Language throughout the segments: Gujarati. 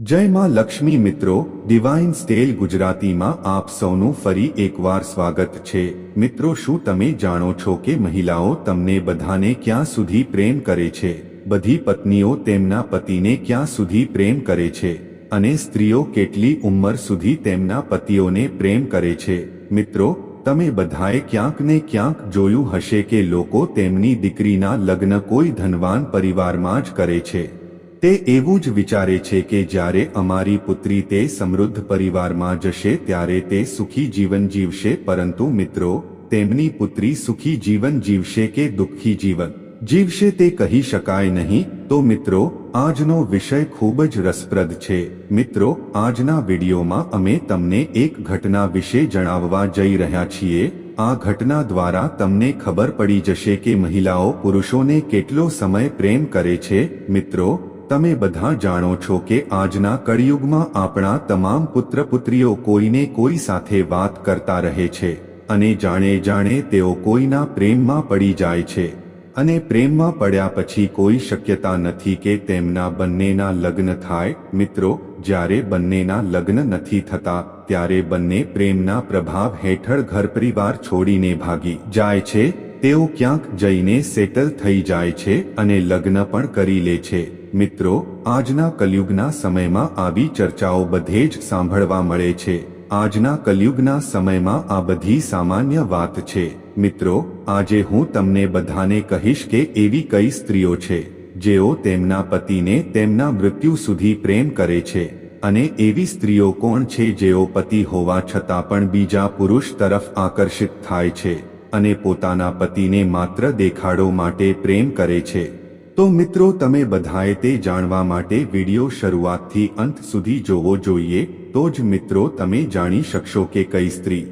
જય માં લક્ષ્મી મિત્રો ડિવાઇન સ્ટેલ ગુજરાતીમાં આપ સૌનું ફરી એકવાર સ્વાગત છે. મિત્રો, શું તમે જાણો છો કે મહિલાઓ તમને બધાને ક્યાં સુધી પ્રેમ કરે છે? બધી પત્નીઓ તેમના પતિને ક્યાં સુધી પ્રેમ કરે છે? અને સ્ત્રીઓ કેટલી ઉંમર સુધી તેમના પતિઓને પ્રેમ કરે છે? મિત્રો, તમે બધાએ ક્યાંક ને ક્યાંક જોયું હશે કે લોકો તેમની દીકરીના લગ્ન કોઈ ધનવાન પરિવારમાં જ કરે છે. તે એવું જ વિચારે છે કે જ્યારે અમારી પુત્રી તે સમૃદ્ધ પરિવારમાં જશે ત્યારે તે સુખી જીવન જીવશે, પરંતુ મિત્રો, તેમની પુત્રી સુખી જીવન જીવશે કે દુઃખી જીવન? જીવશે તે કહી શકાય નહીં. તો મિત્રો, આજનો વિષય ખૂબ જ રસપ્રદ છે. મિત્રો, આજના વિડીયોમાં અમે તમને એક ઘટના વિશે જણાવવા જઈ રહ્યા છીએ. આ ઘટના દ્વારા તમને ખબર પડી જશે કે મહિલાઓ પુરુષોને કેટલો સમય પ્રેમ કરે છે. મિત્રો તમે બધા જાણો છો કે આજના કળિયુગમાં આપણા તમામ પુત્ર પુત્રીઓ કોઈને કોઈ સાથે વાત કરતા રહે છે અને જાણે જાણે તેઓ કોઈના પ્રેમમાં પડી જાય છે અને પ્રેમમાં પડ્યા પછી કોઈ શક્યતા નથી કે તેમના બંનેના લગ્ન થાય. મિત્રો, જ્યારે બંનેના લગ્ન નથી થતા, ત્યારે બંને પ્રેમના પ્રભાવ હેઠળ ઘર પરિવાર છોડીને ભાગી જાય છે. તેઓ ક્યાંક જઈને સેટલ થઈ જાય છે અને લગ્ન પણ કરી લે છે. મિત્રો, આજના કલયુગના સમયમાં આવી ચર્ચાઓ બધે જ સાંભળવા મળે છે. આજના કલયુગના સમયમાં આ બધી સામાન્ય વાત છે. મિત્રો, આજે હું તમને બધાને કહીશ કે એવી કઈ સ્ત્રીઓ છે, જેઓ તેમના પતિને તેમના મૃત્યુ સુધી પ્રેમ કરે છે. અને એવી સ્ત્રીઓ કોણ છે જેઓ પતિ હોવા છતાં પણ બીજા પુરુષ તરફ આકર્ષિત થાય છે અને પોતાના પતિને માત્ર દેખાડો માટે પ્રેમ કરે છે. તો મિત્રો, તમે બધાએ તે જાણવા માટે વિડિયો શરૂઆતથી અંત સુધી જોવો જોઈએ, તો જ મિત્રો, તમે જાણી શકશો કે કઈ સ્ત્રી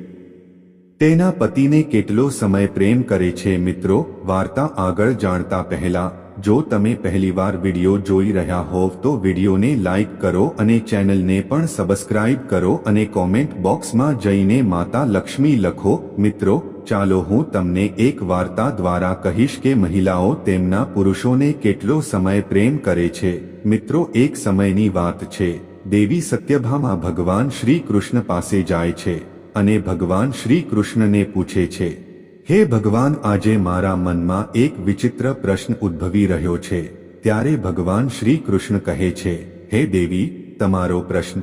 તેના પતિને કેટલો સમય પ્રેમ કરે છે. મિત્રો, વાર્તા આગળ જાણતા પહેલા જો તમે પહેલીવાર વિડિયો જોઈ રહ્યા હોવ તો વિડિયોને લાઇક કરો અને ચેનલને પણ સબસ્ક્રાઇબ કરો અને કોમેન્ટ બોક્સમાં જઈને માતા લક્ષ્મી લખો. મિત્રો, ચાલો હું તમને એક વાર્તા દ્વારા કહીશ કે મહિલાઓ તેમના પુરુષોને કેટલો સમય પ્રેમ કરે છે. મિત્રો, એક સમયની વાત છે. દેવી સત્યભામા ભગવાન શ્રી કૃષ્ણ પાસે જાય છે અને ભગવાન શ્રી કૃષ્ણને પૂછે છે હે ભગવાન, આજે મારા મનમાં એક વિચિત્ર પ્રશ્ન ઉદ્ભવી રહ્યો છે. ત્યારે ભગવાન શ્રી કૃષ્ણ કહે છે, હે દેવી, તમારો પ્રશ્ન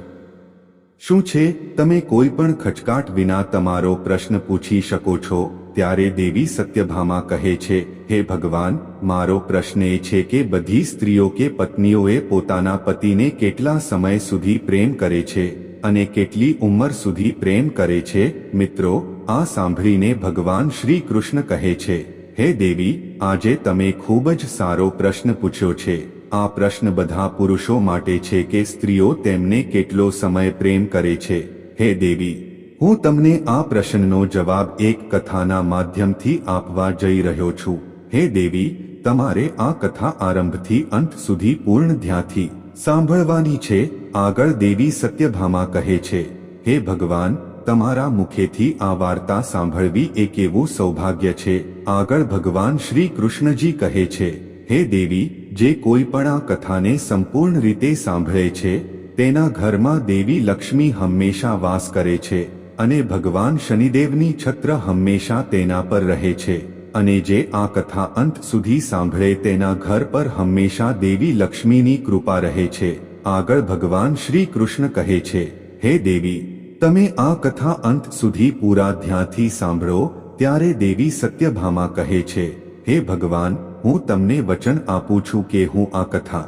શું છે? તમે કોઈ પણ ખચકાટ વિના તમારો પ્રશ્ન પૂછી શકો છો. ત્યારે દેવી સત્યભામા કહે છે, હે ભગવાન, મારો પ્રશ્ન એ છે કે બધી સ્ત્રીઓ કે પત્નીઓએ પોતાના પતિને કેટલા સમય સુધી પ્રેમ કરે છે? અને કેટલી ઉંમર સુધી પ્રેમ કરે છે, મિત્રો, આ સાંભળીને ભગવાન શ્રી કૃષ્ણ કહે છે, હે દેવી, આજે તમે ખૂબ જ સારો પ્રશ્ન પૂછ્યો છે. આ પ્રશ્ન બધા પુરુષો માટે છે કે સ્ત્રીઓ તેમને કેટલો સમય પ્રેમ કરે છે. હે દેવી, હું તમને આ પ્રશ્નનો જવાબ એક કથાના માધ્યમથી આપવા જઈ રહ્યો છું. હે દેવી, તમારે આ કથા આરંભથી અંત સુધી પૂર્ણ ધ્યાથી સાંભળવાની છે, આગળ દેવી સત્યભામા કહે છે, હે ભગવાન, તમારા મુખેથી આ વાર્તા સાંભળવી એક એવું સૌભાગ્ય છે? આગળ ભગવાન શ્રી કૃષ્ણજી કહે છે, હે દેવી, જે કોઈ પણ આ કથાને સંપૂર્ણ રીતે સાંભળે છે, તેના ઘરમાં દેવી લક્ષ્મી હંમેશા વાસ કરે છે, અને ભગવાન શનિદેવની છત્ર હંમેશા તેના પર રહે છે. અને જે આ કથા અંત સુધી સાંભળે તેના ઘર પર હંમેશા દેવી લક્ષ્મીની કૃપા રહે છે. આગળ ભગવાન શ્રી કૃષ્ણ કહે છે, હે દેવી, તમે આ કથા અંત સુધી પૂરા ધ્યાનથી સાંભળો, ત્યારે દેવી સત્યભામા કહે છે, હે ભગવાન, હું તમને વચન આપું છું કે હું આ કથા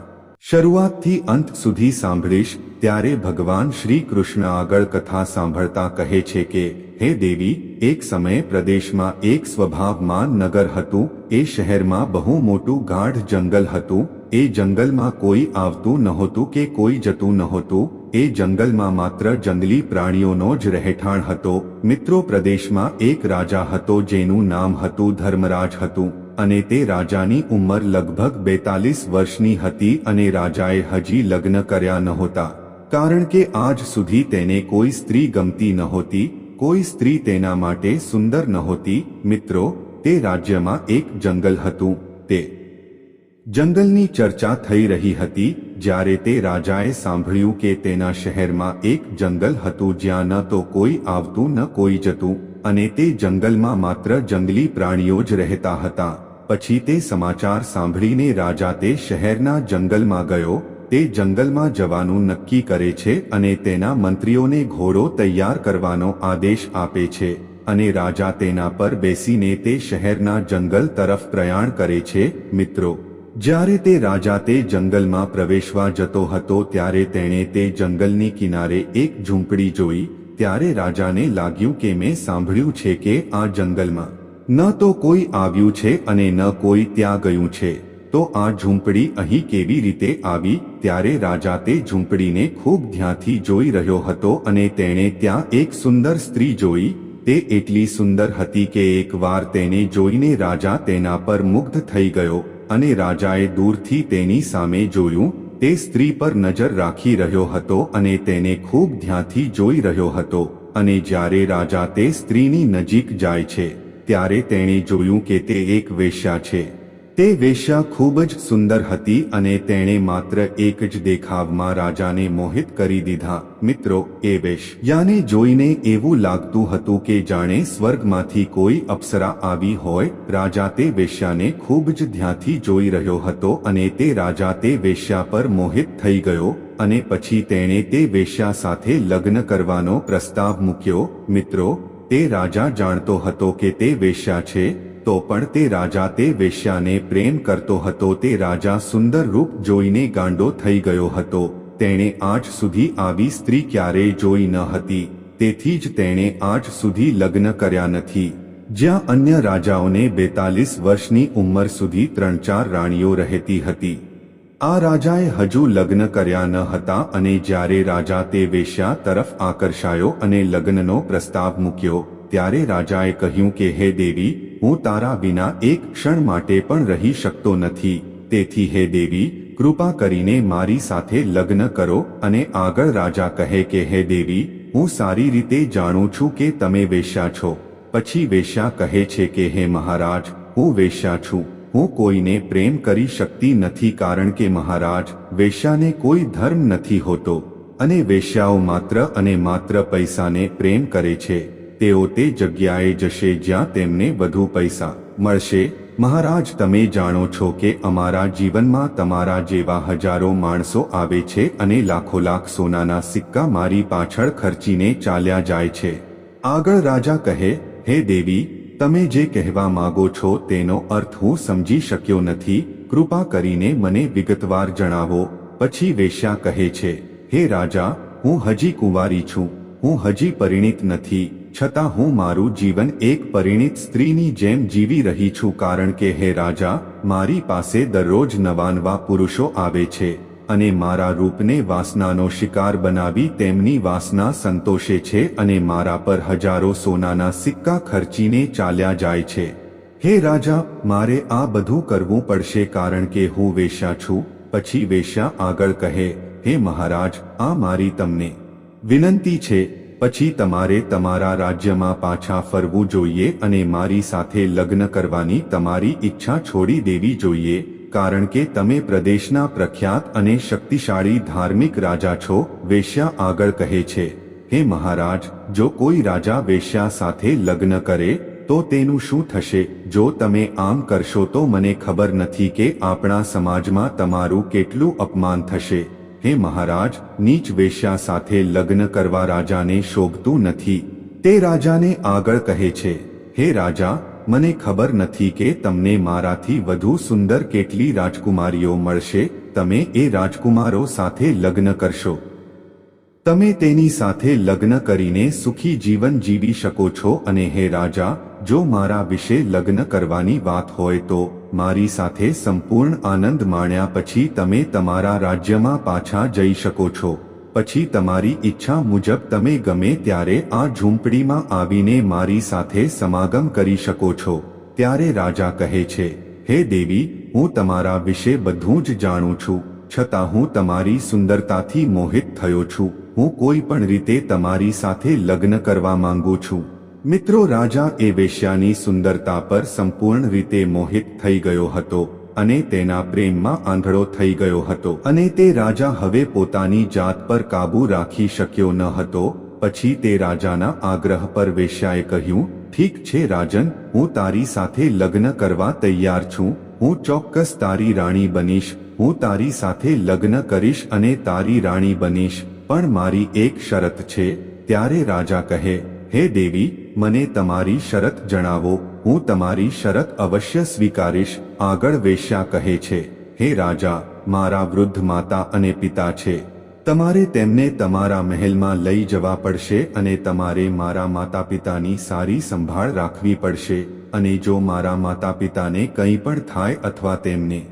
શરૂઆતથી અંત સુધી સાંભળીશ, ત્યારે ભગવાન શ્રી કૃષ્ણ આગળ કથા સાંભળતા કહે છે કે, હે દેવી, એક સમયે પ્રદેશમાં એક સ્વભાવમાન નગર હતું, એ શહેરમાં બહુ મોટું ગાઢ જંગલ હતું, એ જંગલમાં કોઈ આવતું નહોતું કે કોઈ જતું નહોતું, એ જંગલમાં માત્ર જંગલી પ્રાણીઓનો જ રહેઠાણ હતો. મિત્રો, પ્રદેશમાં એક રાજા હતો જેનું નામ હતું ધર્મરાજ હતું. અને તે રાજાની ઉંમર લગભગ બેતાલીસ વર્ષની હતી અને રાજાએ હજી લગ્ન કર્યા નહોતા. કારણ કે આજ સુધી તેને કોઈ સ્ત્રી ગમતી નહોતી, કોઈ સ્ત્રી તેના માટે સુંદર નહોતી. મિત્રો, તે રાજ્યમાં એક જંગલ હતું. તે જંગલની ચર્ચા થઈ રહી હતી, જ્યારે તે રાજાએ સાંભળ્યું કે તેના શહેરમાં એક જંગલ હતું જ્યાં ન તો કોઈ આવતું ન કોઈ જતું, અને તે જંગલમાં માત્ર જંગલી પ્રાણીઓ જ રહેતા હતા. પછી તે સમાચાર સાંભળીને રાજા તે શહેરના જંગલમાં ગયો, તે જંગલમાં જવાનું નક્કી કરે છે અને તેના મંત્રીઓને ઘોડો તૈયાર કરવાનો આદેશ આપે છે અને રાજા તેના પર બેસીને તે શહેરના જંગલ તરફ પ્રયાણ કરે છે, મિત્રો. જ્યારે તે રાજા તે જંગલમાં પ્રવેશવા જતો હતો ત્યારે તેણે તે જંગલની કિનારે એક ઝૂંપડી જોઈ, ત્યારે રાજાને લાગ્યું કે મેં સાંભળ્યું છે કે આ જંગલમાં ન તો કોઈ આવ્યું છે અને ન કોઈ ત્યાં ગયું છે. તો આ ઝૂંપડી અહીં કેવી રીતે આવી? ત્યારે રાજા તે ઝૂંપડીને ખૂબ ધ્યાનથી જોઈ રહ્યો હતો અને તેણે ત્યાં એક સુંદર સ્ત્રી જોઈ. તે એટલી સુંદર હતી કે એકવાર તેને જોઈને રાજા તેના પર મુગ્ધ થઈ ગયો અને રાજાએ દૂરથી તેની સામે જોયું. તે સ્ત્રી પર નજર રાખી રહ્યો હતો અને તેને ખૂબ ધ્યાનથી જોઈ રહ્યો હતો અને જ્યારે રાજા તે સ્ત્રીની નજીક જાય છે ત્યારે તેણે જોયું કે તે એક વેશ્યા છે. તે વેશ્યા ખૂબ જ સુંદર હતી અને તેણે માત્ર એક જ દેખાવમાં રાજાને મોહિત કરી દીધા. મિત્રો, એ વેશ્યાને જોઈને એવું લાગતું હતું કે જાણે સ્વર્ગમાંથી કોઈ અપ્સરા આવી હોય. રાજા તે વેશ્યાને ખૂબ જ ધ્યાનથી જોઈ રહ્યો હતો અને તે રાજા તે વેશ્યા પર મોહિત થઈ ગયો અને પછી તેણે તે વેશ્યા સાથે લગ્ન કરવાનો પ્રસ્તાવ મૂક્યો. મિત્રો તે રાજા જાણતો હતો કે તે વેશ્યા છે, તો પણ તે રાજા તે વેશ્યાને પ્રેમ કરતો હતો. તે રાજા સુંદર રૂપ જોઈને ગાંડો થઈ ગયો હતો. તેણે આજ સુધી આવી સ્ત્રી ક્યારેય જોઈ ન હતી. તેથી જ તેણે આજ સુધી લગ્ન કર્યા નથી. જ્યાં અન્ય રાજાઓને બેતાલીસ વર્ષની ઉંમર સુધી ત્રણ ચાર રાણીઓ રહેતી હતી. આ રાજાએ હજુ લગ્ન કર્યા ન હતા અને જ્યારે રાજા તે વેશ્યા તરફ આકર્ષાયો અને લગ્નનો પ્રસ્તાવ મૂક્યો, ત્યારે રાજાએ કહ્યું કે, હે દેવી, હું તારા વિના એક ક્ષણ માટે પણ રહી શકતો નથી. તેથી, હે દેવી, કૃપા કરીને મારી સાથે લગ્ન કરો અને આગળ રાજા કહે કે, હે દેવી, હું સારી રીતે જાણું છું કે તમે વેશ્યા છો. પછી વેશ્યા કહે છે કે, હે મહારાજ, હું વેશ્યા છું. હું કોઈને પ્રેમ કરી શકતી નથી કારણ કે મહારાજ, વેશ્યાને કોઈ ધર્મ નથી હોતો, અને વેશ્યાઓ માત્ર અને માત્ર પૈસાને પ્રેમ કરે છે. તેઓ તે જગ્યાએ જશે જ્યાં તેમને વધુ પૈસા મળશે. મહારાજ, તમે જાણો છો કે અમારા જીવનમાં તમારા જેવા હજારો માણસો આવે છે અને લાખો લાખ સોનાના સિક્કા મારી પાછળ ખર્ચીને ચાલ્યા જાય છે. આગળ રાજા કહે, હે દેવી તમે જે કહેવા માંગો છો તેનો અર્થ હું સમજી શક્યો નથી. કૃપા કરીને મને વિગતવાર જણાવો. પછી વેશ્યા કહે છે, હે રાજા, હું હજી કુંવારી છું. હું હજી પરિણિત નથી. છતાં હું મારું જીવન એક પરિણિત સ્ત્રીની જેમ જીવી રહી છું. કારણ કે, હે રાજા, મારી પાસે દરરોજ નવા નવા પુરુષો આવે છે. અને મારા રૂપને વાસનાનો શિકાર બનાવી તેમની વાસના સંતોષે છે અને મારા પર હજારો સોનાના સિક્કા ખર્ચીને ચાલ્યા જાય છે. હે રાજા, મારે આ બધું કરવું પડશે કારણ કે હું વેશ્યા છું, પછી વેશ્યા આગળ કહે, હે મહારાજ, આ મારી તમને વિનંતી છે, પછી તમારે તમારા રાજ્યમાં પાછા ફરવું જોઈએ અને મારી સાથે લગ્ન કરવાની તમારી ઈચ્છા છોડી દેવી જોઈએ. કારણ કે તમે પ્રદેશના પ્રખ્યાત અને શક્તિશાળી ધાર્મિક રાજા છો, વેશ્યા આગળ કહે છે, હે મહારાજ, જો કોઈ રાજા વેશ્યા સાથે લગ્ન કરે, તો તેનું શું થશે? જો તમે આમ કરશો તો મને ખબર નથી કે આપણા સમાજમાં તમારું કેટલું અપમાન થશે. હે મહારાજ, નીચ વેશ્યા સાથે લગ્ન કરવા રાજાને શોભતું નથી. તે રાજાને આગળ કહે છે, હે રાજા મને ખબર નથી કે તમને મારાથી વધુ સુંદર કેટલી રાજકુમારીઓ મળશે, તમે એ રાજકુમારો સાથે લગ્ન કરશો. તમે તેની સાથે લગ્ન કરીને સુખી જીવન જીવી શકો છો અને હે રાજા, જો મારા વિશે લગ્ન કરવાની વાત હોય તો, મારી સાથે સંપૂર્ણ આનંદ માણ્યા પછી તમે તમારા રાજ્યમાં પાછા જઈ શકો છો. પછી તમારી ઈચ્છા મુજબ તમે ગમે ત્યારે આ ઝૂંપડીમાં આવીને મારી સાથે સમાગમ કરી શકો છો. ત્યારે રાજા કહે છે, હે દેવી, હું તમારા વિશે બધું જ જાણું છું. છતાં હું તમારી સુંદરતાથી મોહિત થયો છું. હું કોઈ પણ રીતે તમારી સાથે લગ્ન કરવા માંગુ છું. મિત્રો, રાજા એ વેશ્યાની સુંદરતા પર સંપૂર્ણ રીતે મોહિત થઈ ગયો હતો. અને તેના પ્રેમમાં આંધળો થઈ ગયો હતો અને તે રાજા હવે પોતાની જાત પર કાબૂ રાખી શક્યો ન હતો. પછી તે રાજાના આગ્રહ પર વેશ્યાએ કહ્યું, ઠીક છે રાજન, હું તારી સાથે લગ્ન કરવા તૈયાર છું. હું ચોક્કસ તારી રાણી બનીશ. હું તારી સાથે લગ્ન કરીશ અને તારી રાણી બનીશ. પણ મારી એક શરત છે. ત્યારે રાજા કહે, હે દેવી મને તમારી શરત જણાવો. હું તમારી શરત અવશ્ય સ્વીકારીશ. આગળ વેશ્યા કહે છે, હે રાજા, મારા વૃદ્ધ માતા અને પિતા છે. તમારે તેમને તમારા મહેલમાં લઈ જવા પડશે અને તમારે મારા માતા પિતાની સારી સંભાળ રાખવી પડશે. અને જો મારા માતા પિતાને કંઈ પણ થાય અથવા તેમને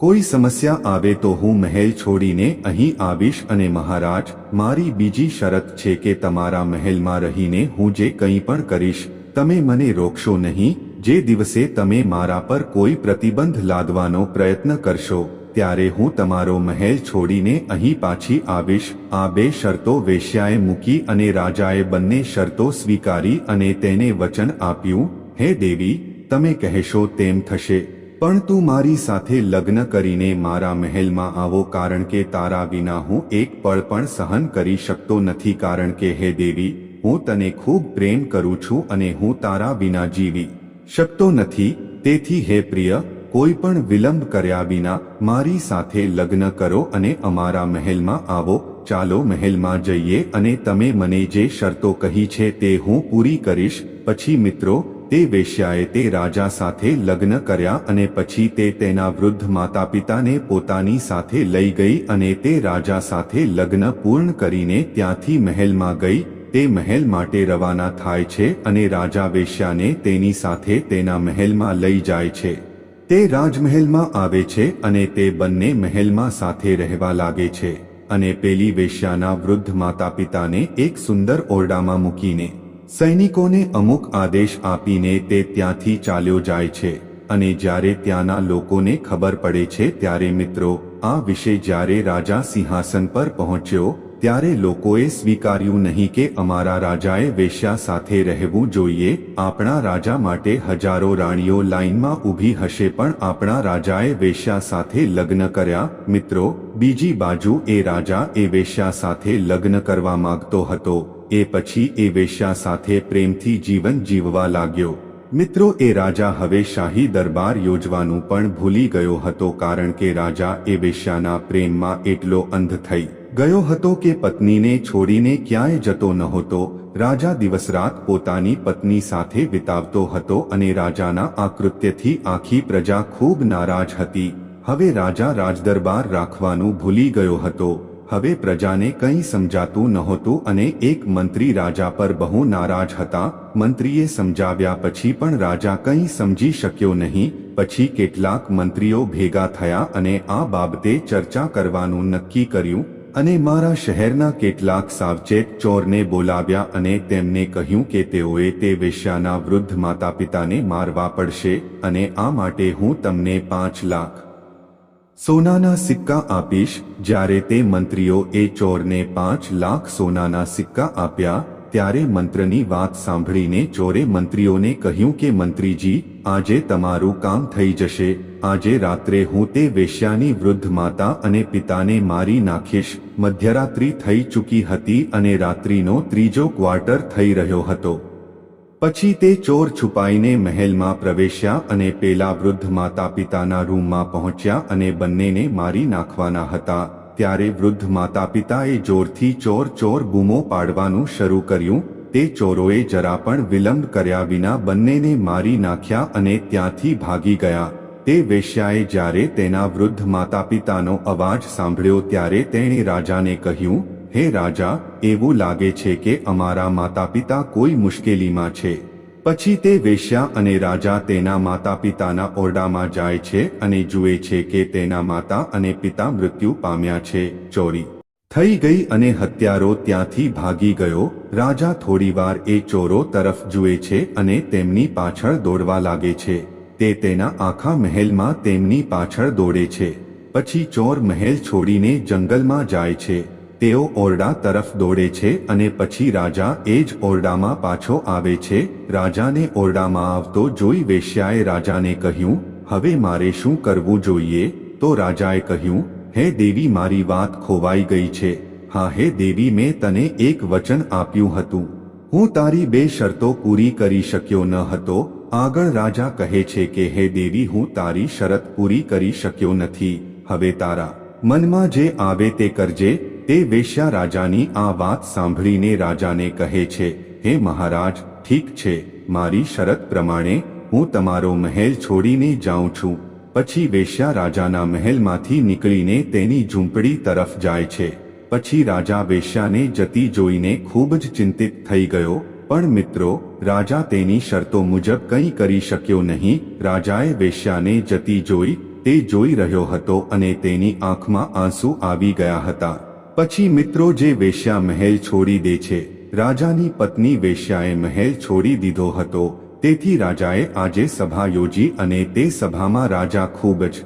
કોઈ સમસ્યા આવે તો હું મહેલ છોડીને અહીં આવીશ અને મહારાજ, મારી બીજી શરત છે કે તમારા મહેલમાં રહીને હું જે કંઈ પણ કરીશ, તમે મને રોકશો નહીં, જે દિવસે તમે મારા પર કોઈ પ્રતિબંધ લાદવાનો પ્રયત્ન કરશો, ત્યારે હું તમારો મહેલ છોડીને અહીં પાછી આવીશ, આ બે શરતો વેશ્યાએ મૂકી અને રાજાએ બંને શરતો સ્વીકારી અને તેને વચન આપ્યું, હે દેવી, તમે કહેશો તેમ થશે પણ તું મારી સાથે લગ્ન કરીને મારા મહેલમાં આવો કારણ કે તારા વિના હું એક પળ પણ સહન કરી શકતો નથી કારણ કે હે દેવી, હું તને ખૂબ પ્રેમ કરું છું અને હું તારા વિના જીવી શકતો નથી. તેથી હે પ્રિય, કોઈ પણ વિલંબ કર્યા વિના મારી સાથે લગ્ન કરો અને અમારા મહેલમાં આવો. ચાલો મહેલમાં જઈએ અને તમે મને જે શરતો કહી છે તે હું પૂરી કરીશ. પછી મિત્રો તે વેશ્યાએ તે રાજા સાથે લગ્ન કર્યા અને પછી તે તેના વૃદ્ધ માતા પિતાને સાથે લઈ ગઈ અને તે રાજા સાથે લગ્ન પૂર્ણ કરીને ત્યાંથી મહેલમાં ગઈ. તે મહેલ માટે રવાના થાય છે અને રાજા વેશ્યાને તેની સાથે તેના મહેલમાં લઈ જાય છે. તે રાજમહેલમાં આવે છે અને તે બંને મહેલમાં સાથે રહેવા લાગે છે અને પેલી વેશ્યાના વૃદ્ધ માતા પિતાને એક સુંદર ઓરડામાં મૂકીને સૈનિકોને અમુક આદેશ આપીને તે ત્યાંથી ચાલ્યો જાય છે અને જ્યારે ત્યાંના લોકોને ખબર પડે છે ત્યારે મિત્રો, આ વિશે જ્યારે રાજા સિંહાસન પર પહોંચ્યો, ત્યારે લોકોએ સ્વીકાર્યું નહીં કે અમારા રાજાએ વેશ્યા સાથે રહેવું જોઈએ, આપણા રાજા માટે હજારો રાણીઓ લાઇનમાં ઊભી હશે પણ આપણા રાજાએ વેશ્યા સાથે લગ્ન કર્યા. મિત્રો, બીજી બાજુ એ રાજા એ વેશ્યા સાથે લગ્ન કરવા માંગતો હતો. એ પછી એ વેશ્યા સાથે પ્રેમથી જીવન જીવવા લાગ્યો. મિત્રો, એ રાજા હવે શાહી દરબાર યોજવાનું પણ ભૂલી ગયો હતો કારણ કે રાજા એ વેશ્યાના પ્રેમમાં એટલો અંધ થઈ ગયો હતો કે પત્નીને છોડીને ક્યાંય જતો નહોતો. રાજા દિવસ રાત પોતાની પત્ની સાથે વિતાવતો હતો અને રાજાના આ કૃત્યથી આખી પ્રજા ખૂબ નારાજ હતી. હવે રાજા રાજદરબાર રાખવાનું ભૂલી ગયો હતો. હવે પ્રજાને કંઈ સમજાતું નહોતું અને એક મંત્રી રાજા પર બહુ નારાજ હતા. મંત્રીએ સમજાવ્યા પછી પણ રાજા કંઈ સમજી શક્યો નહીં. પછી કેટલાક મંત્રીઓ ભેગા થયા અને આ બાબતે ચર્ચા કરવાનું નક્કી કર્યું અને મારા શહેરના કેટલાક સાવચેત ચોરને બોલાવ્યા અને તેમને કહ્યું કે તેઓએ તે વેશ્યાના વૃદ્ધ માતા પિતાને મારવા પડશે અને આ માટે હું તમને પાંચ લાખ સોનાના સિક્કા આપીશ, જ્યારે તે મંત્રીઓ એ ચોરને પાંચ લાખ સોનાના સિક્કા આપ્યા, ત્યારે મંત્રની વાત સાંભળીને ચોરે મંત્રીઓને કહ્યું કે, મંત્રીજી, આજે તમારું કામ થઈ જશે. આજે રાત્રે હું તે વેશ્યાની વૃદ્ધ માતા અને પિતાને મારી નાખીશ. મધ્યરાત્રિ થઈ ચૂકી હતી અને રાત્રિનો ત્રીજો ક્વાર્ટર થઈ રહ્યો હતો. પછી તે ચોર છુપાઈને મહેલમાં પ્રવેશ્યા અને પેલા વૃદ્ધ માતા પિતાના રૂમમાં પહોંચ્યા અને બંનેને મારી નાખવાના હતા. ત્યારે વૃદ્ધ માતા પિતાએ જોરથી ચોર ચોર બૂમો પાડવાનું શરૂ કર્યું. તે ચોરોએ જરા પણ વિલંબ કર્યા વિના બંનેને મારી નાખ્યા અને ત્યાંથી ભાગી ગયા. તે વેશ્યાએ જ્યારે તેના વૃદ્ધ માતા પિતાનો અવાજ સાંભળ્યો ત્યારે તેણે રાજાને કહ્યું હે રાજા, એવું લાગે છે કે અમારા માતા પિતા કોઈ મુશ્કેલીમાં છે. પછી તે વેશ્યા અને રાજા તેના માતા પિતાના ઓરડામાં જાય છે અને જુએ છે કે તેના માતા અને પિતા મૃત્યુ પામ્યા છે. ચોરી થઈ ગઈ અને હત્યારો ત્યાંથી ભાગી ગયો. રાજા થોડીવાર એ ચોરો તરફ જુએ છે અને તેમની પાછળ દોડવા લાગે છે. તે તેના આખા મહેલમાં તેમની પાછળ દોડે છે. પછી ચોર મહેલ છોડીને જંગલમાં જાય છે. તેઓ ઓરડા તરફ દોડે છે અને પછી રાજા એ જ ઓરડામાં પાછો આવે છે. રાજાને ઓરડામાં આવતો જોઈ વેશ્યાએ રાજાને કહ્યું, હવે મારે શું કરવું જોઈએ? તો રાજાએ કહ્યું, હે દેવી, મારી વાત ખોવાઈ ગઈ છે. હા, હે દેવી, મેં તને એક વચન આપ્યું હતું. હું તારી બે શરતો પૂરી કરી શક્યો ન હતો. આગળ રાજા કહે છે કે, હે દેવી, હું તારી શરત પૂરી કરી શક્યો નથી. હવે તારા મનમાં જે આવે તે કરજે. તે વેશ્યા રાજાની આ વાત સાંભળીને રાજાને કહે છે, હે મહારાજ, ઠીક છે, મારી શરત પ્રમાણે હું તમારો મહેલ છોડીને જાઉં છું. પછી વેશ્યા રાજાના મહેલમાંથી નીકળીને તેની ઝૂંપડી તરફ જાય છે. પછી રાજા વેશ્યાને જતી જોઈને ખૂબ જ ચિંતિત થઈ ગયો, પણ મિત્રો, રાજા તેની શરતો મુજબ કંઈ કરી શક્યો નહીં. રાજાએ વેશ્યાને જતી જોઈ, તે જોઈ રહ્યો હતો અને તેની આંખમાં આંસુ આવી ગયા હતા. પછી મિત્રો જે વેશ્યા મહેલ છોડી દે છે, રાજાની પત્ની વેશ્યાએ મહેલ છોડી દીધો હતો, તેથી રાજાએ આજે સભા યોજી અને તે સભામાં રાજા ખૂબ જ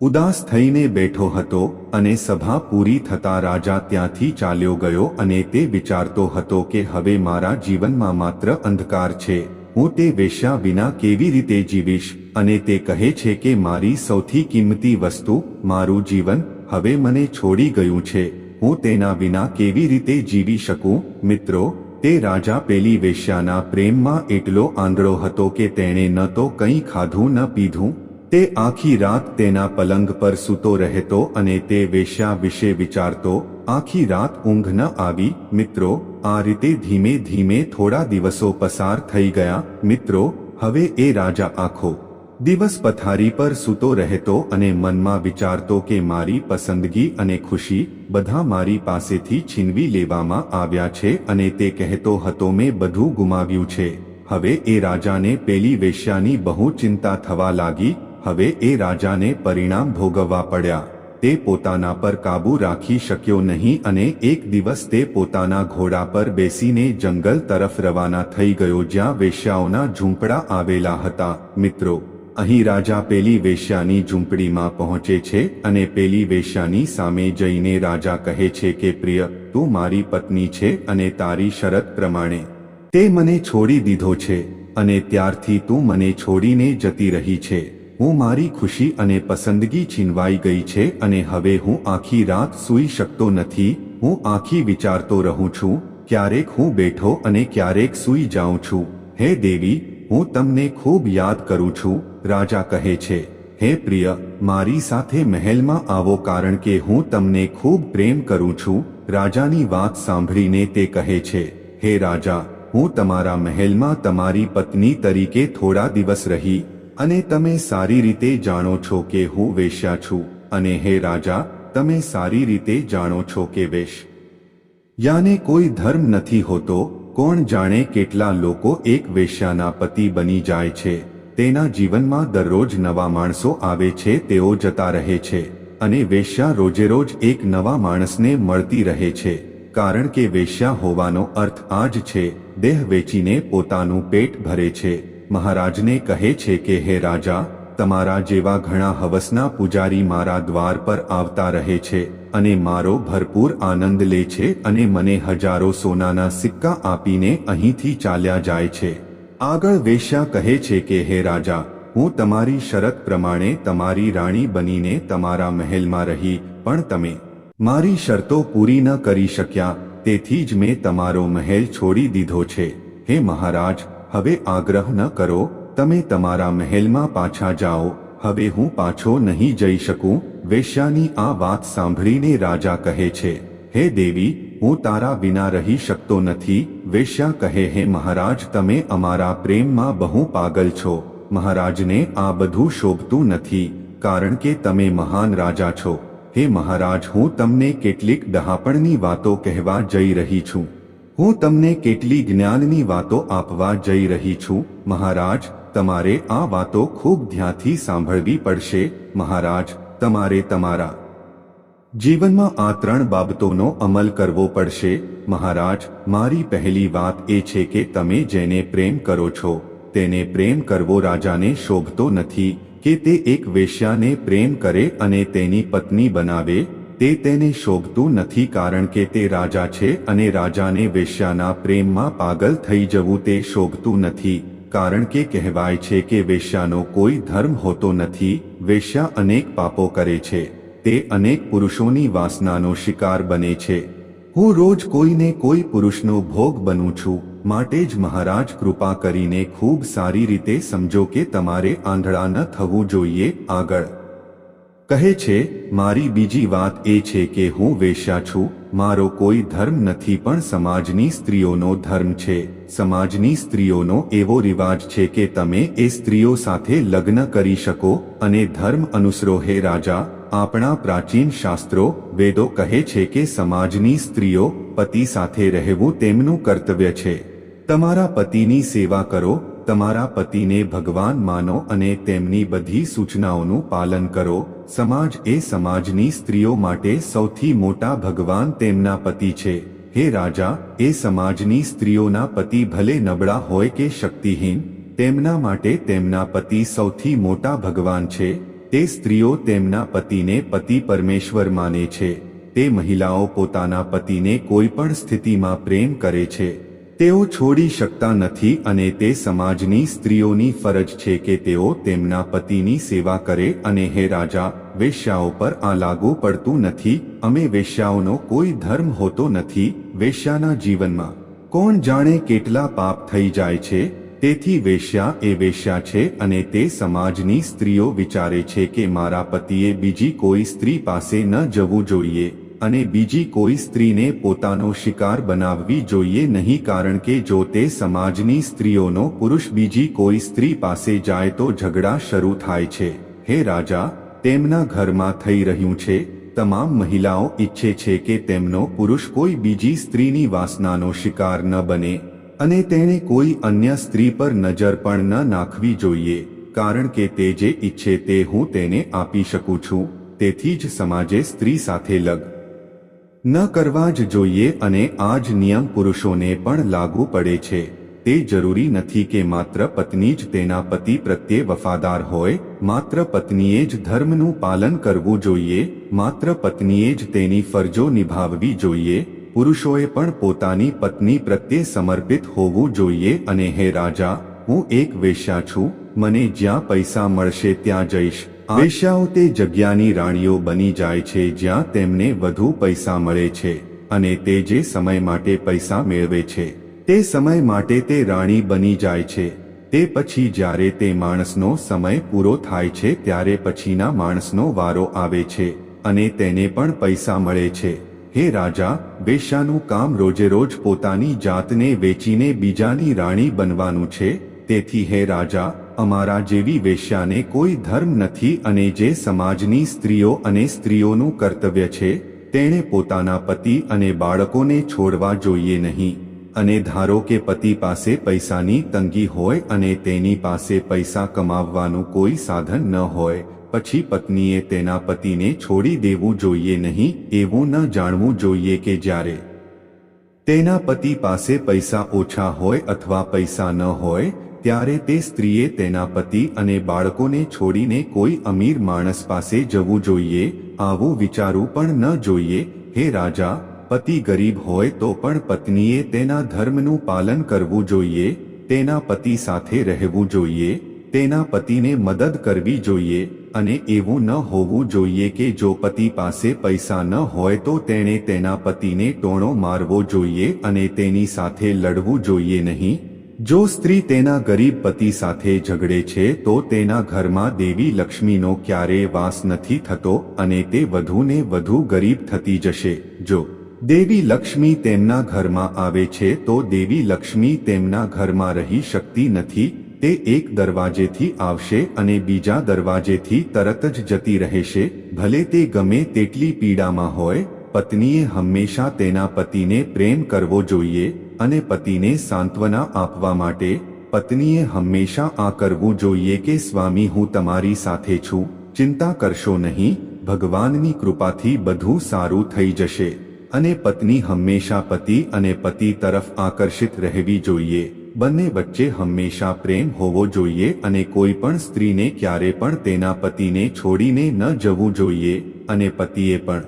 ઉદાસ થઈને બેઠો હતો અને સભા પૂરી થતા રાજા ત્યાંથી ચાલ્યો ગયો અને તે વિચારતો હતો કે હવે મારા જીવનમાં માત્ર અંધકાર છે, હું તે વેશ્યા વિના કેવી રીતે જીવીશ અને તે કહે છે કે મારી સૌથી કિંમતી વસ્તુ, મારું જીવન હવે મને છોડી ગયું છે. હું તેના વિના કેવી રીતે જીવી શકું? મિત્રો, તે રાજા પેલી વેશ્યાના પ્રેમમાં એટલો આંધળો હતો કે તેણે ન તો કંઈ ખાધું ન પીધું. તે આખી રાત તેના પલંગ પર સૂતો રહેતો અને તે વેશ્યા વિશે વિચારતો, આખી રાત ઊંઘ ન આવી? મિત્રો, આ રીતે ધીમે ધીમે થોડા દિવસો પસાર થઈ ગયા. મિત્રો, હવે એ રાજા આખો દિવસ પથારી પર સૂતો રહેતો અને મનમાં વિચારતો કે મારી પસંદગી અને ખુશી બધા મારી પાસેથી છીનવી લેવામાં આવ્યા છે અને તે કહેતો હતો, મેં બધું ગુમાવ્યું છે. હવે એ રાજાને પેલી વેશ્યાની બહુ ચિંતા થવા લાગી. હવે એ રાજાને પરિણામ ભોગવવા પડ્યા. તે પોતાના પર કાબૂ રાખી શક્યો નહીં અને એક દિવસ તે પોતાના ઘોડા પર બેસીને જંગલ તરફ રવાના થઈ ગયો, જ્યાં વેશ્યાઓના ઝૂંપડા આવેલા હતા. મિત્રો અહીં રાજા પેલી વેશ્યાની ઝૂંપડીમાં પહોંચે છે અને પેલી વેશ્યાની સામે જઈને રાજા કહે છે કે, પ્રિય, તું મારી પત્ની છે અને તારી શરત પ્રમાણે. તે મને છોડી દીધો છે અને ત્યારથી તું મને છોડીને જતી રહી છે. હું મારી ખુશી અને પસંદગી છીનવાઈ ગઈ છે અને હવે હું આખી રાત સૂઈ શકતો નથી. હું આખી વિચારતો રહું છું, ક્યારેક હું બેઠો અને ક્યારેક સૂઈ જાઉં છું. હે દેવી, હું તમને ખૂબ યાદ કરું છું. રાજા કહે છે, હે પ્રિય, મારી સાથે મહેલમાં આવો કારણ કે હું તમને ખૂબ પ્રેમ કરું છું. રાજાની વાત સાંભળીને તે કહે છે, હે રાજા, હું તમારા મહેલમાં તમારી પત્ની તરીકે થોડા દિવસ રહી અને તમે સારી રીતે જાણો છો કે હું વેશ્યા છું અને હે રાજા, તમે સારી રીતે જાણો છો કે વેશ. યાને કોઈ ધર્મ નથી હોતો, કોણ જાણે કેટલા લોકો એક વેશ્યાના પતિ બની જાય છે. તેના જીવનમાં દરરોજ નવા માણસો આવે છે, તેઓ જતા રહે છે અને વેશ્યા રોજેરોજ એક નવા માણસને મળતી રહે છે. કારણ કે વેશ્યા હોવાનો અર્થ આ જ છે, દેહ વેચીને પોતાનું પેટ ભરે છે. મહારાજને કહે છે કે, હે રાજા, તમારા જેવા ઘણા હવસના પૂજારી મારા દ્વાર પર આવતા રહે છે અને મારો ભરપૂર આનંદ લે છે અને મને હજારો સોનાના સિક્કા આપીને અહીંથી ચાલ્યા જાય છે. આગળ વેશ્યા કહે છે કે, હે રાજા, હું તમારી શરત પ્રમાણે તમારી રાણી બનીને તમારા મહેલમાં રહી, પણ તમે મારી શરતો પૂરી ન કરી શક્યા, તેથી જ મેં તમારો મહેલ છોડી દીધો છે. હે મહારાજ, હવે આગ્રહ ન કરો, તમે તમારા મહેલમાં પાછા જાઓ. હવે હું પાછો નહીં જઈ શકું. વેશ્યાની આ વાત સાંભળીને રાજા કહે છે, હે દેવી હું તારા વિના રહી શકતો નથી, વેશ્યા કહે, હે મહારાજ, તમે અમારા પ્રેમમાં બહુ પાગલ છો. મહારાજને આ બધું શોભતું નથી, કારણ કે તમે મહાન રાજા છો. હે મહારાજ, હું તમને કેટલીક ડહાપણની વાતો કહેવા જઈ રહી છું. હું તમને કેટલી જ્ઞાનની વાતો આપવા જઈ રહી છું. મહારાજ, તમારે આ વાતો ખૂબ ધ્યાનથી સાંભળવી પડશે. મહારાજ, તમારે તમારા જીવનમાં આ ત્રણ બાબતોનો અમલ કરવો પડશે. મહારાજ, મારી પહેલી વાત એ છે કે તમે જેને પ્રેમ કરો છો, તેને પ્રેમ કરવો રાજાને શોભતો નથી, કે તે એક વેશ્યાને પ્રેમ કરે અને તેની પત્ની બનાવે, તે તેને શોભતું નથી કારણ કે તે રાજા છે અને રાજાને વેશ્યાના પ્રેમમાં પાગલ થઈ જવું તે શોભતું નથી, કારણ કે કહેવાય છે કે વેશ્યાનો કોઈ ધર્મ હોતો નથી, વેશ્યા અનેક પાપો કરે છે. તે અનેક પુરુષોની વાસનાનો શિકાર બને છે. હું રોજ કોઈને કોઈ પુરુષનો ભોગ બનું છું, માટે જ મહારાજ કૃપા કરીને ખૂબ સારી રીતે સમજો કે તમારે આંધળા ન થવું જોઈએ, આગળ. કહે છે, મારી બીજી વાત એ છે કે હું વેશ્યા છું, મારો કોઈ ધર્મ નથી પણ સમાજની સ્ત્રીઓનો ધર્મ છે. સમાજની સ્ત્રીઓનો એવો રિવાજ છે કે તમે એ સ્ત્રીઓ સાથે લગ્ન કરી શકો, અને ધર્મ અનુસરો હે રાજા આપણા પ્રાચીન શાસ્ત્રો વેદો કહે છે કે સમાજની સ્ત્રીઓ પતિ સાથે રહેવું તેમનું કર્તવ્ય છે. તમારા પતિની સેવા કરો, તમારા પતિને ભગવાન માનો અને તેમની બધી સૂચનાઓનું પાલન કરો. સમાજ એ સમાજની સ્ત્રીઓ માટે સૌથી મોટા ભગવાન તેમના પતિ છે. હે રાજા, એ સમાજની સ્ત્રીઓના પતિ ભલે નબળા હોય કે શક્તિહીન, તેમના માટે તેમના પતિ સૌથી મોટા ભગવાન છે. તે સ્ત્રીઓ તેમના પતિને પતિ પરમેશ્વર માને છે. તે મહિલાઓ પોતાના પતિને કોઈ પણ સ્થિતિમાં પ્રેમ કરે છે. તેઓ છોડી શકતા નથી અને તે સમાજની સ્ત્રીઓની ફરજ છે કે તેઓ તેમના પતિની સેવા કરે અને હે રાજા, વેશ્યાઓ પર આ લાગુ પડતું નથી. અમે વેશ્યાઓનો કોઈ ધર્મ હોતો નથી. વેશ્યાના જીવનમાં કોણ જાણે કેટલા પાપ થઈ જાય છે? તેથી વેશ્યા એ વેશ્યા છે અને તે સમાજની સ્ત્રીઓ વિચારે છે કે મારા પતિએ બીજી કોઈ સ્ત્રી પાસે ન જવું જોઈએ અને બીજી કોઈ સ્ત્રીને પોતાનો શિકાર બનાવવી જોઈએ નહીં કારણ કે જો તે સમાજની સ્ત્રીઓનો પુરુષ બીજી કોઈ સ્ત્રી પાસે જાય તો ઝઘડા શરૂ થાય છે. હે રાજા, તેમના ઘરમાં થઈ રહ્યું છે. તમામ મહિલાઓ ઈચ્છે છે કે તેમનો પુરુષ કોઈ બીજી સ્ત્રીની વાસનાનો શિકાર ન બને. અને તેણે કોઈ અન્ય સ્ત્રી પર નજર પણ ન નાખવી જોઈએ, કારણ કે તે જે ઈચ્છે તે હું તેને આપી શકું છું, તેથી જ સમાજે સ્ત્રી સાથે લગ ન કરવા જ જોઈએ અને આ જ નિયમ પુરુષોને પણ લાગુ પડે છે. તે જરૂરી નથી કે માત્ર પત્ની જ તેના પતિ પ્રત્યે વફાદાર હોય, માત્ર પત્નીએ જ ધર્મનું પાલન કરવું જોઈએ, માત્ર પત્નીએ જ તેની ફરજો નિભાવવી જોઈએ પુરુષોએ પણ પોતાની પત્ની પ્રત્યે સમર્પિત હોવું જોઈએ અને હે રાજા, હું એક વેશ્યા છું, મને જ્યાં પૈસા મળશે ત્યાં જઈશ. વેશ્યાઓ તે જગ્યાની રાણીઓ બની જાય છે જ્યાં તેમને વધુ પૈસા મળે છે અને તે જે સમય માટે પૈસા મેળવે છે, તે સમય માટે તે રાણી બની જાય છે. તે પછી જ્યારે તે માણસનો સમય પૂરો થાય છે ત્યારે પછીના માણસનો વારો આવે છે અને તેને પણ પૈસા મળે છે. હે રાજા વેશ્યાનું કામ રોજે રોજ પોતાની જાતને વેચીને બીજાની રાણી બનવાનું છે. તેથી હે રાજા, અમારા જેવી વેશ્યાને કોઈ ધર્મ નથી અને જે સમાજની સ્ત્રીઓ અને સ્ત્રીઓનું કર્તવ્ય છે, તેણે પોતાના પતિ અને બાળકોને છોડવા જોઈએ નહીં. અને ધારો કે પતિ પાસે પૈસાની તંગી હોય અને તેની પાસે પૈસા કમાવવાનું કોઈ સાધન ન હોય પછી પત્નીએ તેના પતિને છોડી દેવું જોઈએ નહીં એવું ન જાણવું જોઈએ કે જ્યારે તેના પતિ પાસે પૈસા ઓછા હોય અથવા પૈસા ન હોય, ત્યારે તે સ્ત્રીએ તેના પતિ અને બાળકોને છોડીને કોઈ અમીર માણસ પાસે જવું જોઈએ, આવું વિચારવું પણ ન જોઈએ, હે રાજા, પતિ ગરીબ હોય તો પણ પત્નીએ તેના ધર્મનું પાલન કરવું જોઈએ, તેના પતિ સાથે રહેવું જોઈએ તેના પતિને મદદ કરવી જોઈએ અને એવું ન હોવું જોઈએ કે જો પતિ પાસે પૈસા ન હોય તો તેણે તેના પતિને ટોણો મારવો જોઈએ અને તેની સાથે લડવું જોઈએ નહીં. જો સ્ત્રી તેના ગરીબ પતિ સાથે ઝઘડે છે તો તેના ઘરમાં દેવી લક્ષ્મીનો ક્યારેય વાસ નથી થતો અને તે વધુને વધુ ગરીબ થતી જશે. જો દેવી લક્ષ્મી તેમના ઘરમાં આવે છે તો દેવી લક્ષ્મી તેમના ઘરમાં રહી શકતી નથી તે એક દરવાજેથી આવશે અને બીજા દરવાજેથી તરત જ જતી રહેશે, ભલે તે ગમે તેટલી પીડામાં હોય, પત્નીએ હંમેશા તેના પતિને પ્રેમ કરવો જોઈએ અને પતિને સાંત્વના આપવા માટે, પત્નીએ હંમેશા આ કરવું જોઈએ કે, સ્વામી, હું તમારી સાથે છું, ચિંતા કરશો નહીં, ભગવાનની કૃપાથી બધું સારું થઈ જશે. અને પત્ની હંમેશા પતિ અને પતિ તરફ આકર્ષિત રહેવી જોઈએ. બંને વચ્ચે હંમેશા પ્રેમ હોવો જોઈએ અને કોઈ પણ સ્ત્રીને ક્યારે પણ તેના પતિને છોડીને ન જવું જોઈએ અને પતિએ પણ.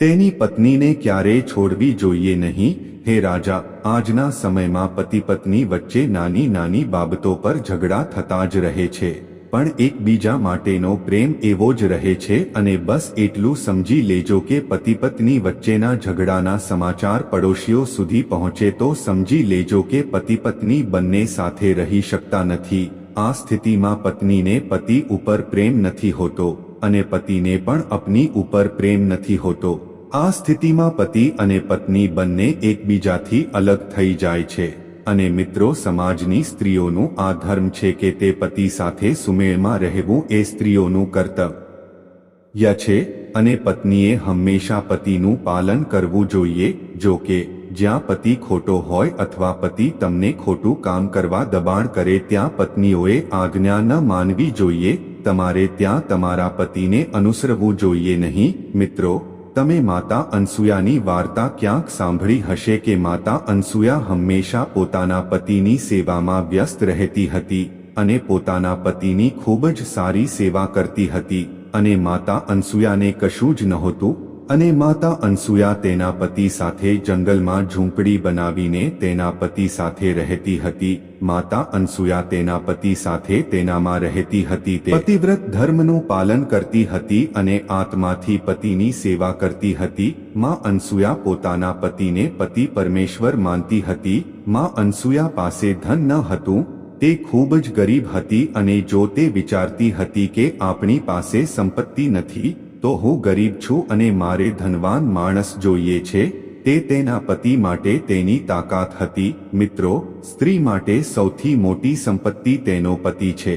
તેની પત્નીને ક્યારેય છોડવી જોઈએ નહીં? હે રાજા, આજના સમયમાં પતિ પત્ની વચ્ચે નાની નાની બાબતો પર ઝઘડા થતા જ રહે છે. પણ એકબીજા માટેનો પ્રેમ એવો જ રહે છે અને બસ એટલું સમજી લેજો કે પતિ પત્ની વચ્ચેના ઝઘડાના સમાચાર પડોશીઓ સુધી પહોંચે તો સમજી લેજો કે પતિ પત્ની બંને સાથે રહી શકતા નથી. આ સ્થિતિમાં પત્નીને પતિ ઉપર પ્રેમ નથી હોતો અને પતિને પણ અપની ઉપર પ્રેમ નથી હોતો. આ સ્થિતિમાં પતિ અને પત્ની બંને એકબીજાથી અલગ થઈ જાય છે. અને મિત્રો, સમાજની સ્ત્રીઓનું આ ધર્મ છે કે તે પતિ સાથે સુમેળમાં રહેવું એ સ્ત્રીઓનું કર્તવ્ય છે અને પત્નીએ હંમેશા પતિનું પાલન કરવું જોઈએ, જો કે જ્યાં પતિ ખોટો હોય અથવા પતિ તમને ખોટું કામ કરવા દબાણ કરે ત્યાં પત્નીઓએ આજ્ઞા ન માનવી જોઈએ, તમારે ત્યાં તમારા પતિને અનુસરવું જોઈએ નહીં, મિત્રો. તમે માતા અનસુયાની વાર્તા ક્યાંક સાંભળી હશે કે માતા અનસુયા હંમેશા પોતાના પતિની સેવામાં વ્યસ્ત રહેતી હતી અને પોતાના પતિની ખૂબ જ સારી સેવા કરતી હતી અને માતા અનસુયાને કશું જ નહોતું અને માતા અનસુયા તેના પતિ સાથે જંગલમાં ઝૂંપડી બનાવીને તેના પતિ સાથે રહેતી હતી. માતા અનસુયા તેના પતિ સાથે તેનામાં રહેતી હતી તે પતિવ્રત ધર્મનું પાલન કરતી હતી અને આત્માથી પતિની સેવા કરતી હતી. માં અનસુયા પોતાના પતિને પતિ પરમેશ્વર માનતી હતી. માં અનસુયા પાસે ધન ન હતું. તે ખૂબ જ ગરીબ હતી અને જો તે વિચારતી હતી કે આપણી પાસે સંપત્તિ નથી તો હું ગરીબ છું અને મારે ધનવાન માણસ જોઈએ છે, તે તેના પતિ માટે તેની તાકાત હતી, મિત્રો, સ્ત્રી માટે સૌથી મોટી સંપત્તિ તેનો પતિ છે.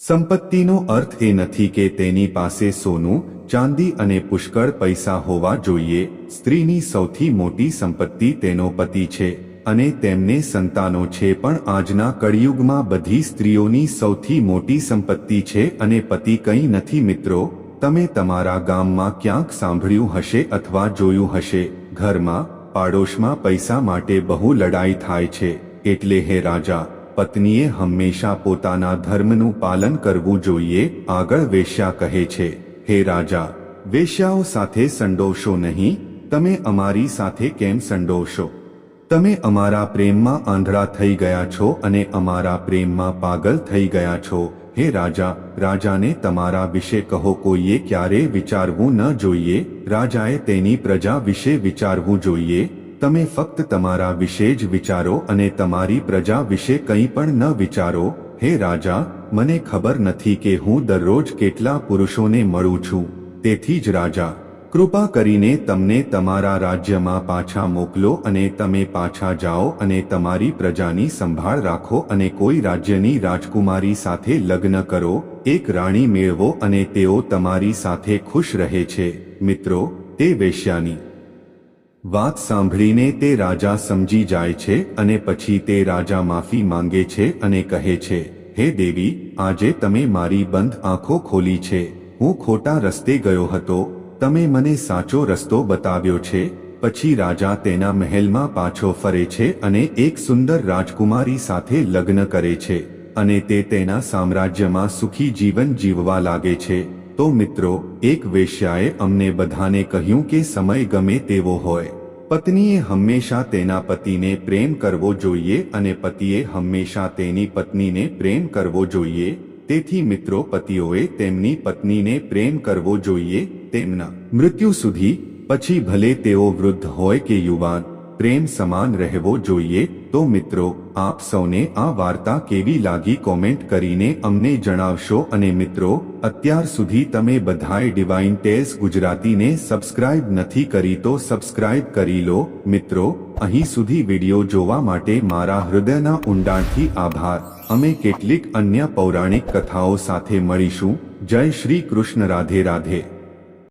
સંપત્તિનો અર્થ એ નથી કે તેની પાસે સોનું, ચાંદી અને પુષ્કળ પૈસા હોવા જોઈએ, સ્ત્રીની સૌથી મોટી સંપત્તિ તેનો પતિ છે, અને તેમને સંતાનો છે પણ આજના કળિયુગમાં બધી સ્ત્રીઓની સૌથી મોટી સંપત્તિ છે અને પતિ કંઈ નથી, મિત્રો તમે તમારા ગામમાં ક્યાંક સાંભળ્યું હશે અથવા જોયું હશે? ઘરમાં, પાડોશમાં પૈસા માટે બહુ લડાઈ થાય છે. એટલે હે રાજા, પત્નીએ હંમેશા પોતાના ધર્મનું પાલન કરવું જોઈએ, આગળ વેશ્યા કહે છે. હે રાજા, વેશ્યાઓ સાથે સંડોશો નહીં. તમે અમારી સાથે કેમ સંડોશો? તમે અમારા પ્રેમમાં આંધળા થઈ ગયા છો અને અમારા પ્રેમમાં પાગલ થઈ ગયા છો. હે રાજા, રાજાને તમારા વિશે કહો, કોઈએ ક્યારે વિચારવું ન જોઈએ? રાજાએ તેની પ્રજા વિશે વિચારવું જોઈએ. તમે ફક્ત તમારા વિશે જ વિચારો અને તમારી પ્રજા વિશે કંઈ પણ ન વિચારો. હે રાજા, મને ખબર નથી કે હું દરરોજ કેટલા પુરુષોને મળું છું. તેથી જ રાજા કૃપા કરીને તમને તમારા રાજ્યમાં પાછા મોકલો અને તમે પાછા જાઓ અને તમારી પ્રજાની સંભાળ રાખો અને કોઈ રાજ્યની રાજકુમારી સાથે લગ્ન કરો, એક રાણી મેળવો અને તેઓ તમારી સાથે ખુશ રહે છે. મિત્રો, તે વેશ્યાની વાત સાંભળીને તે રાજા સમજી જાય છે અને પછી તે રાજા માફી માંગે છે અને કહે છે, હે દેવી, આજે તમે મારી બંધ આંખો ખોલી છે. હું ખોટા રસ્તે ગયો હતો તમે મને સાચો રસ્તો બતાવ્યો છે, પછી રાજા તેના મહેલમાં પાછો ફરે છે અને એક સુંદર રાજકુમારી સાથે લગ્ન કરે છે, અને તે તેના સામ્રાજ્યમાં સુખી જીવન જીવવા લાગે છે. તો મિત્રો, એક વેશ્યાએ અમને બધાને કહ્યું કે સમય ગમે તેવો હોય. પત્નીએ હંમેશા તેના પતિને પ્રેમ કરવો જોઈએ અને પતિએ હંમેશા તેની પત્નીને પ્રેમ કરવો જોઈએ. તેથી મિત્રો પતિઓએ તેમની પત્નીને પ્રેમ કરવો જોઈએ તેમના મૃત્યુ સુધી, પછી ભલે તેઓ વૃદ્ધ હોય કે યુવાન પ્રેમ સમાન રહેવો જોઈએ, તો મિત્રો, આપ સૌને આ વાર્તા કેવી લાગી કોમેન્ટ કરીને અમને જણાવશો અને મિત્રો, અત્યાર સુધી તમે બધાએ ડિવાઇન ટેસ ગુજરાતીને સબસ્ક્રાઇબ નથી કરી તો સબસ્ક્રાઇબ કરી લો. મિત્રો, અહીં સુધી વિડિયો જોવા માટે મારા હૃદયના ઊંડાણથી આભાર. અમે કેટલીક અન્ય પૌરાણિક કથાઓ સાથે મળીશું. જય શ્રી કૃષ્ણ, રાધે રાધે.